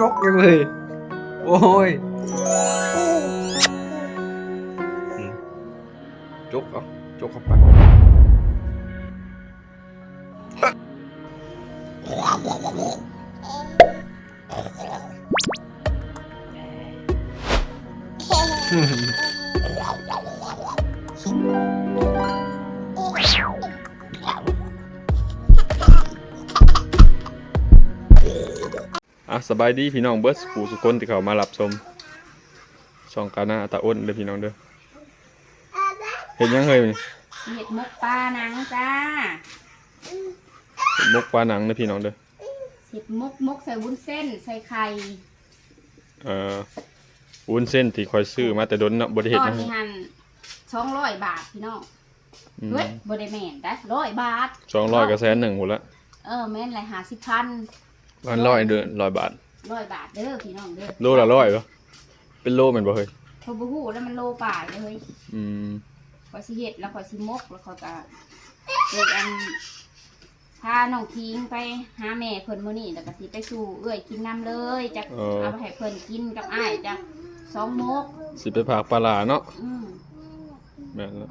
จกยังเลยโอ้ยอื อาจกเข้าไปอะสบายดีพี่น้องเบิร์ดผู้สุคนที่เขามารับชมช่องกาหน้าตาอ้นเด้อพี่น้องเด้อเห็นยังเฮ้ยนี่เห็ดมกปลาหนังจ้าเห็นมกปลาหนังเด้อพี่น้องเด้อเห็ดมกมกใส่วุ้นเส้นใส่ไข่เอ่อวุ้นเส้นที่คอยซื้อมาแต่ดนเนาะบ่ได้เฮ็ดตอหนยังที่หันสองร้อยบาทพี่น้องอืมเฮ้ยบริแมนได้ร้อยบาทสองร้อยกับแสนหนึ่งพุ่นละเออแม่นไรหาสิบพัน วันร้อยเดือนร้อยบาทร้อยบาทเด้อพี่น้องเด้อโลละร้อยเหรอเป็นโลแม่นบ่เฮ้ยพอบูฮูแล้วมันโลป่ายเลยอืมขอยสิเห็ดแล้วขอยสิมกแล้วขอยก็เด็กอันพาน้องทิ้งไปหาแม่เพิ่นมื้อนี้แล้วก็สิไปสู่เอื้อยกินน้ำเลยจักเอาไปให้เพิ่นกินกับอ้ายจักสองมกสิไปผากปลาหลาเนาะอืมแม่นแล้ว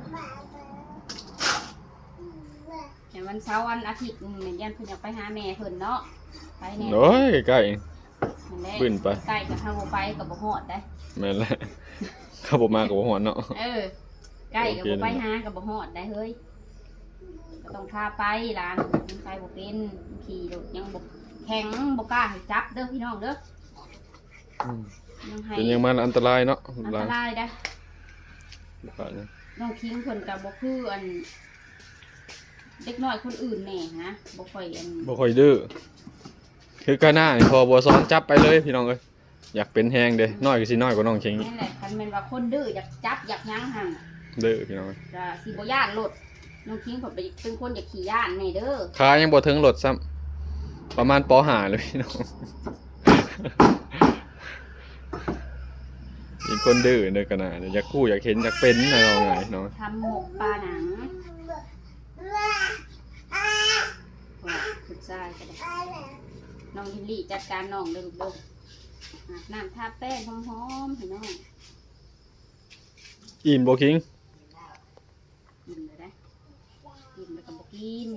เห็นวันเสาร์วันอาทิตย์เหมือนยันเพิ่นอยากไปหาแม่เพิ่นเนาะไปแน่โอ้ยใกล้ นั่นแหละขึ้นไป ใกล้กับทางบ่ไปกับบ่ฮอดได้ แม่นแล้วเข้าบ่มากับบ่ฮอดเนาะ เออใกล้กับโอบ่เคไปหากับบ่ฮอดได้เฮ้ยก็ต้องพาไปหลานมันไปบ่เป็นขี่รถยังบ่แข็งบ่กล้าให้จับเด้อพี่น้องเด้ออืมยังให้เป็นยังมันอันตรายเนาะอันหตลานรายได้หลานเนี่ยน้องคิงเพิ่นก็บ่คืออัน เด็กน้อยคนอื่นแน่นะบ่ค่อยอันบ่ค่อยดื้อคือกาหน้านี่พอบ่ซ้อนจับไปเลยพี่น้องเอ้ยอยากเป็นแฮงเด้น้อยก็สิน้อยกว่าน้องเชงอีกนั่นแหละคันแม่นว่าคนดื้ออยากจับอยากหยังหั่นดื้อพี่น้องเอ้ยก็สิบ่ย่านรถน้องคิงเพิ่นเป็นคนอยากขี่ย่านแน่เด้อขายังบ่ถึงรถซ้ำประมาณปห้าเลยพี่น้อง อีกคนดื้อเด้อกาหน้าเนี่ยอยากคู่อยากเห็นอยากเป็นนะน้องไงน้องทำหมกปลาหนัง โอ้ฝึกซ้ายก็ได้น้องยินลี่จัดการน้องเด้อลูกเด้ออาบน้ำทาแป้งหอมๆให้น้องอิ่มบ่คิงกินเลยนะกินแล้วก็บ่กิน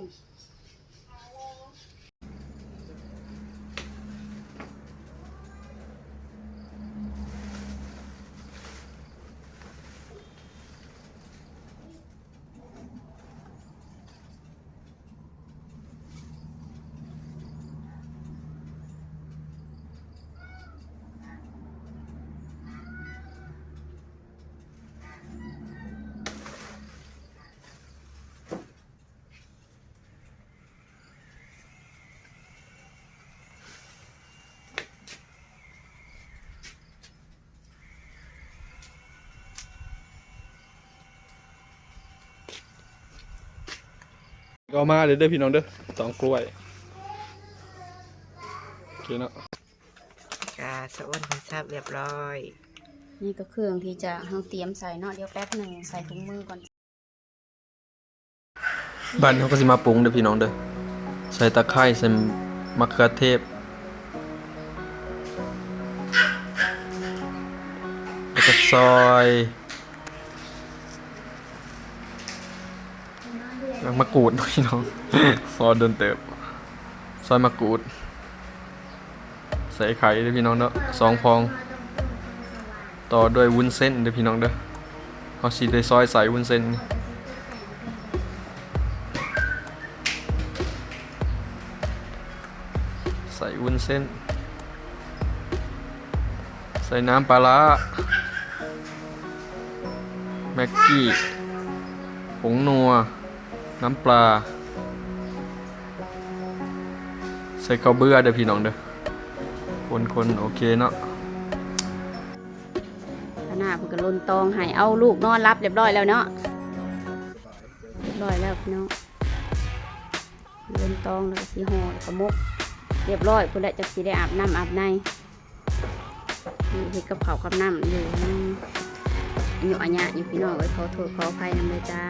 ก็มาเด้อเด้อพี่น้องเด้อสองกล้วยโอเคเนาะจ้าสวัสดีทราบเรียบร้อย นี่ก็เครื่องที่จะเราเตรียมใส่เนาะเดี๋ยวแป๊บหนึ่งใส่ถุงมือก่อนบ้านเขาก็สิมาปรุงเด้อพี่น้องเด้อใส่ตะไคร้ใส่มะเขือเทศแล้วก็ซอยแล้ว มะกรูดพี่น้องพอยเดินเติบซอยมะกรูด ใส่ไข่เด้อพี่น้องเด้อสองฟอง ต่อด้วยวุ้นเส้นเด้อพี่น้องเด้อเขาสิได้ซอยใส่วุ้นเส้นใส่วุ้นเส้น ใส่น้ำปลาร้าแม็กกี้ผงนัว น้ำปลา ใส่ข้าวเบื่อเด้อพี่น้องเด้อคนคนๆโอเคเนาะขนาดเพิ่นก็ลนตองให้เอาลูกนอนรับเรียบร้อยแล้วเนาะเรียบร้อยแล้วพี่น้องลนตองแล้วก็สีห่อแล้วก็มก เรียบร้อยเพิ่นแหละจะสิได้อาบน้ำอาบในนี่เฮ็ดกับข้าวกับน้ำอยู่อืมอยู่อันยะอยู่พี่น้องเอ้ยขอโทษขออภัยนำเลยจ้า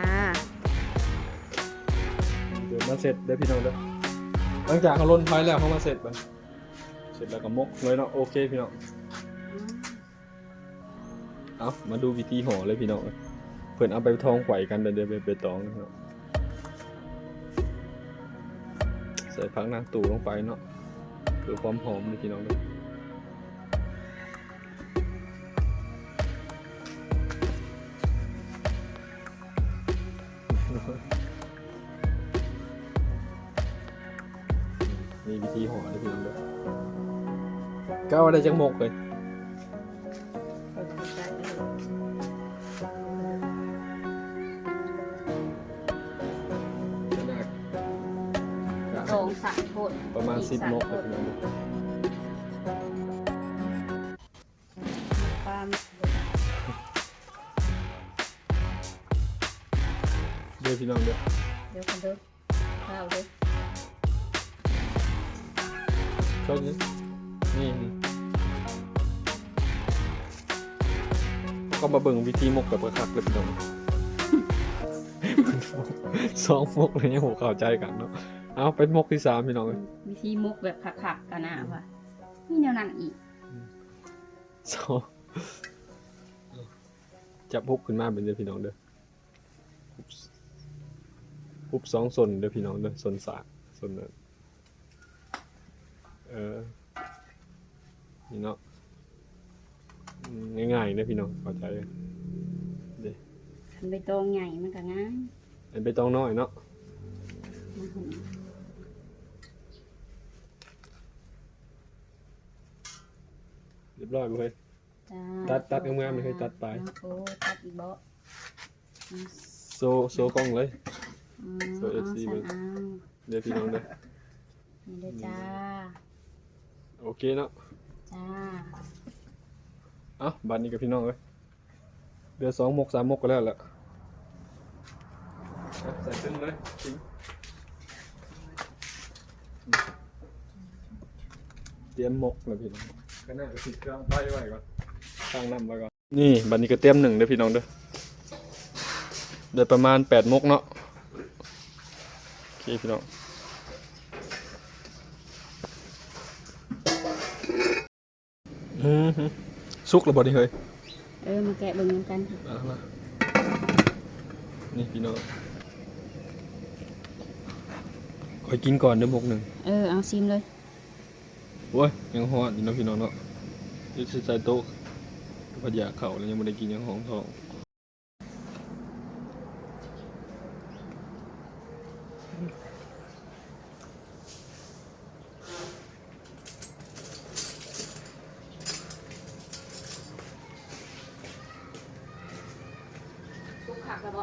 มาเสร็จเด้อพี่น้องเด้อหลังจากเขาลนไฟแล้วเขามาเสร็จไปเสร็จแล้วก็มกเลยเนาะโอเคพี่น้องเอามาดูวิธีห่อเลยพี่น้องเพื่อนเอาไปทองไขวกันเดี๋ยวเดี๋ยวไปไปตองนะครับใส่พักนางตู่ลงไปเนาะเพื่อความหอมเลยพี่น้องเลย วิธีห่อด้วยพี่น้องด้วยก้าวได้จังหมกเลยเอาไปใส่เลยสองสามคนประมาณอีสิบสามมกคเลยนพี่น้องด้วยปลาเดี๋ยวพี่น้องด้วยเดี๋ยวกันเด้อข้าวเด้อ ชอบนี่นี่นี่ก็มาเบิ่งวิธีมกแบบกระคักเลยพี่น้องสองมกเลยยังหัวเข้าใจกันเนาะเอาเป็นมกที่สามพี่น้องเลยวิธีมุกแบบขักๆกันนะว่ะมีแนวนั้นอีกสองจับฮุบขึ้นมาเป็นเด้อพี่น้องเด้อฮุบสองส่วนเด้อพี่น้องเด้อส่วนสากส่วนนั้น เออ นี่เนาะอืมง่ายๆเด้อพี่น้องเข้าใจเด้อคันใบตองใหญ่มันก็ง่ายอันไปต้องน้อยเนาะมาหุ่นเรียบร้อยบ่เฮ้ย จ้าตัดตัดงามๆไม่เคยตัดไป โอ้ตัดอีกบ่อืมโซโซกล้องเลย อืมโซ FC เอาเบิ่งใส่เอาเดี๋ยวพี่น้องเด้อ นี่เด้อจ้า โอเคเนาะจ้าเอ้าบัดนี้กับพี่น้องเอ้ยเดือสองมกสามมกก็แล้วแหละเอาใส่ขึ้นเลยทิ้งเตรียมมกเลยพี่น้องก็น่าจะติดเครื่องไฟไว้ก่อนตั้งน้ำไว้ก่อนนี่บัดนี้ก็เตรียมหนึ่งเด้อพี่น้องเด้อเดี๋ยวประมาณแปดมกเนาะโอเคพี่น้อง สุกแล้วบ่นี่เฮ้ยเออมาแกะเบิ่งนำกันเอาละนี่พี่น้องคอยกินก่อนเด้อหมกหนึ่งเออเอาซิมเลยโอ้ยยังหอนอยู่เนาะพี่น้องเนาะอยี่ใส่โต๊ะพัดยาเข่าแล้วยังไม่ได้กินยังหองทองสุกขักแล้วบ่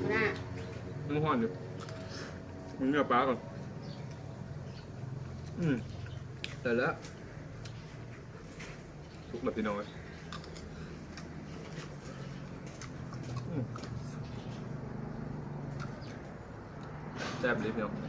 หัวหน้ายังหอนอยู่มึงเนื้อปลาก่อน อืมแต่แล้วสุกแล้วพี่น้อยแซ่บเลยพี่น้อง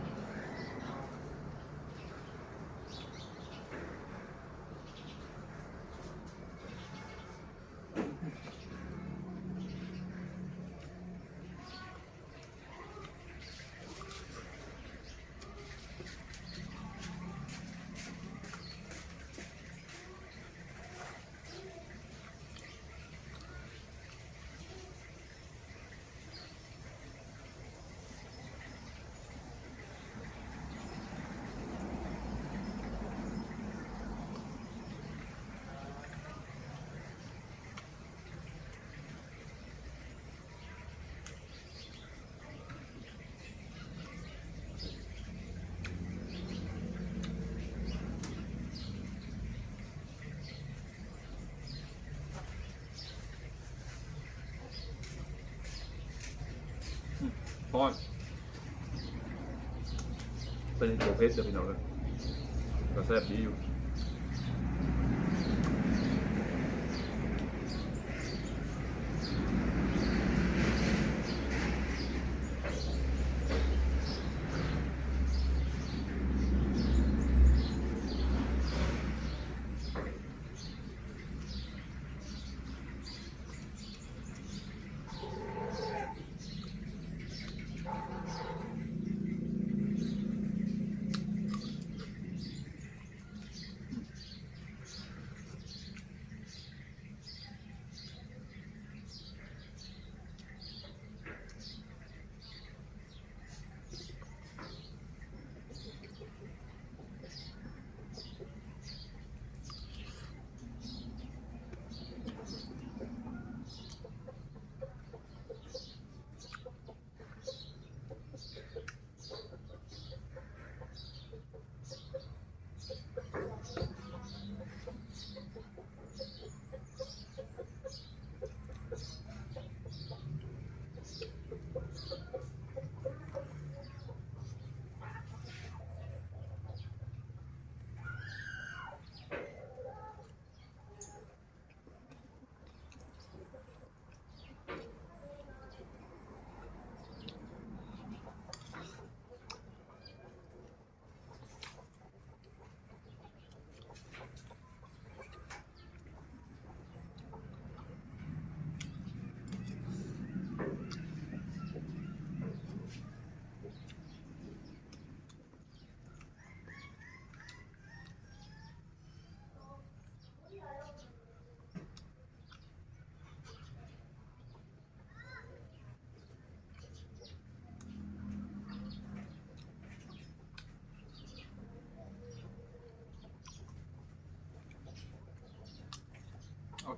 ้อนเป็นตัวเพชรเดี๋ยวพี่น้องเลยก็แซ่บดีอยู่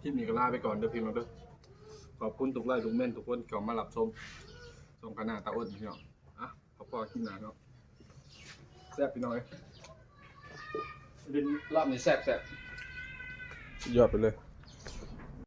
คลิปนี้ก็ลาไปก่อนเด้อพี่น้องเด้อขอบคุณทุกไลค์ทุกเม่นทุกคนที่เข้ามารับชมชมคณะตาอ้นพี่น้องอะขอบคุณคลิปหน้าเนาะแซ่บพี่น้องเอ้ยดินรอบนี้แซ่บแซ่บสุดยอดไปเลย